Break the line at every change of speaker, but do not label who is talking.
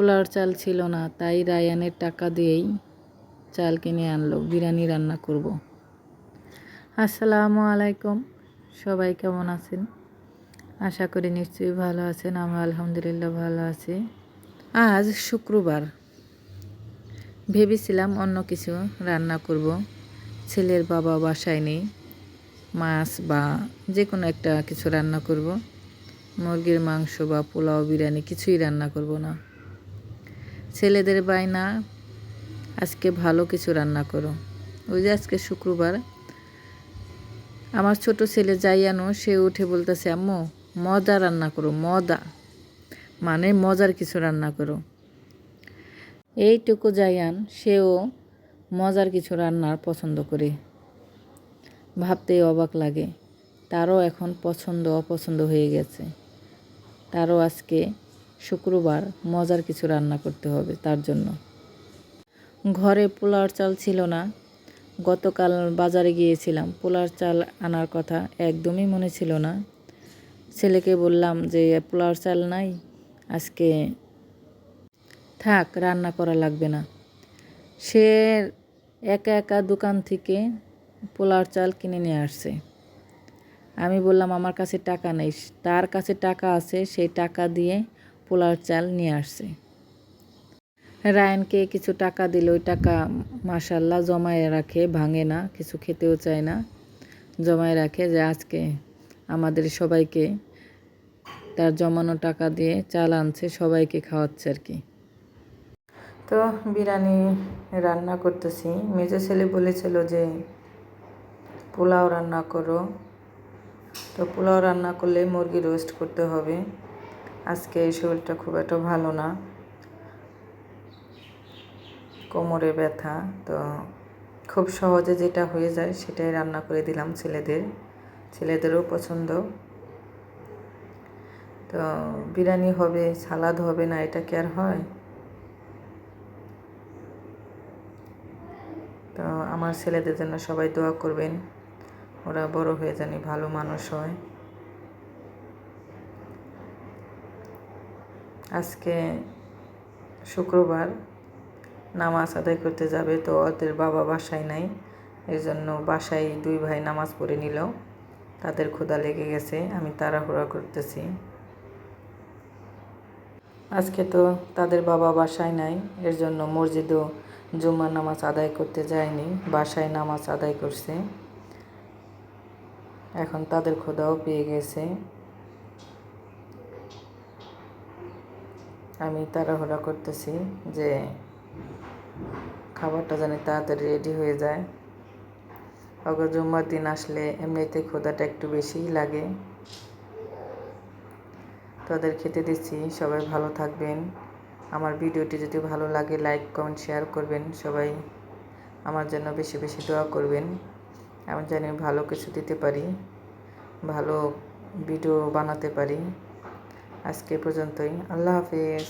পোলাওর চাল ছিল না, তাই রায়ানের টাকা দিয়েই চাল কিনে আনলো, বিরিয়ানি রান্না করব। আসসালামু আলাইকুম, সবাই কেমন আছেন? আশা করি নিশ্চয়ই ভালো আছেন আমি আলহামদুলিল্লাহ ভালো আছি। আজ শুক্রবার, ভেবেছিলাম অন্য কিছু রান্না করব। ছেলের বাবা বাসায় নেই, মাছ বা যে কোনো একটা কিছু রান্না করব। মুরগির মাংস বা পোলাও, বিরিয়ানি কিছুই রান্না করব না। ছেলেদের বায়না, আজকে ভালো কিছু রান্না করো। ওই যে আজকে শুক্রবার, আমার ছোট ছেলে যাই আনো সে উঠে বলতেছে, আম্মু, মজা রান্না করো, মজা। মানে মজার কিছু রান্না করো। এইটুকু জায়ান সেও মজার কিছু রান্নার পছন্দ করে। ভাবতেই অবাক লাগে, তারও এখন পছন্দ অপছন্দ হয়ে গেছে। তারও আজকে শুক্রবার মজার কিছু রান্না করতে হবে তার জন্য। ঘরে পোলার চাল ছিল না। গতকাল বাজারে গিয়েছিলাম। পোলার চাল আনার কথা একদমই মনে ছিল না। ছেলেকে বললাম যে পোলার চাল নাই, আজকে থাক, রান্না করা লাগবে না। সে একা একা দোকান থেকে পোলার চাল কিনে নিয়ে আসছে। আমি বললাম, আমার কাছে টাকা নেই। তার কাছে টাকা আছে, সেই টাকা দিয়ে পোলার চাল নিয়ে আসছে। রায়নকে কিছু টাকা দিল ওই টাকা মাসাল্লাহ জমায়ে রাখে, ভাঙে না, কিছু খেতেও চায় না। জমায়ে রাখে যে আজকে আমাদের সবাইকে তার জমানো টাকা দিয়ে চাল আনছে, সবাইকে খাওয়াচ্ছে আর কি। তো বিরিয়ানি রান্না করতেছি। মেজো ছেলে বলেছিল যে, পোলাও রান্না করো। তো পোলাও রান্না করলে মুরগি রোস্ট করতে হবে। আজকে এই শরীরটা খুব একটা ভালো না। কোমরে ব্যথা, তো খুব সহজে যেটা হয়ে যায় সেটাই রান্না করে দিলাম ছেলেদের। ছেলেদেরও পছন্দ। তো বিরিয়ানি হবে, সালাদ হবে না, এটা কি আর হয়? তো আমার ছেলেদের জন্য সবাই দোয়া করবেন, ওরা বড় হয়ে জানি ভালো মানুষ হয়। আজকে শুক্রবার নামাজ আদায় করতে যাবে, তো ওদের বাবা বাসায় নাই। এর জন্য বাসায় দুই ভাই নামাজ পড়ে নিল। তাদের ক্ষুধা লেগে গেছে, আমি তাড়াহুড়া করতেছি। আজকে তো তাদের বাবা বাসায় নাই এর জন্য মসজিদও জুম্মার নামাজ আদায় করতে যায়নি, বাসায় নামাজ আদায় করছে। এখন তাদের ক্ষুধাও পেয়ে গেছে। আমি তাড়াহুড়া করতেছি যে খাবারটা জানি তাড়াতাড়ি রেডি হয়ে যায়। অগর জুম্মার দিন আসলে এমনিতে ক্ষুধাটা একটু বেশিই লাগে। তাদের খেতে দিচ্ছি, সবাই ভালো থাকবেন। আমার ভিডিওটি যদি ভালো লাগে লাইক কমেন্ট শেয়ার করবেন। সবাই আমার জন্য বেশি বেশি দোয়া করবেন। আমি জানি ভালো কিছু দিতে পারি, ভালো ভিডিও বানাতে পারি। আজকে পর্যন্তই আল্লাহ হাফিজ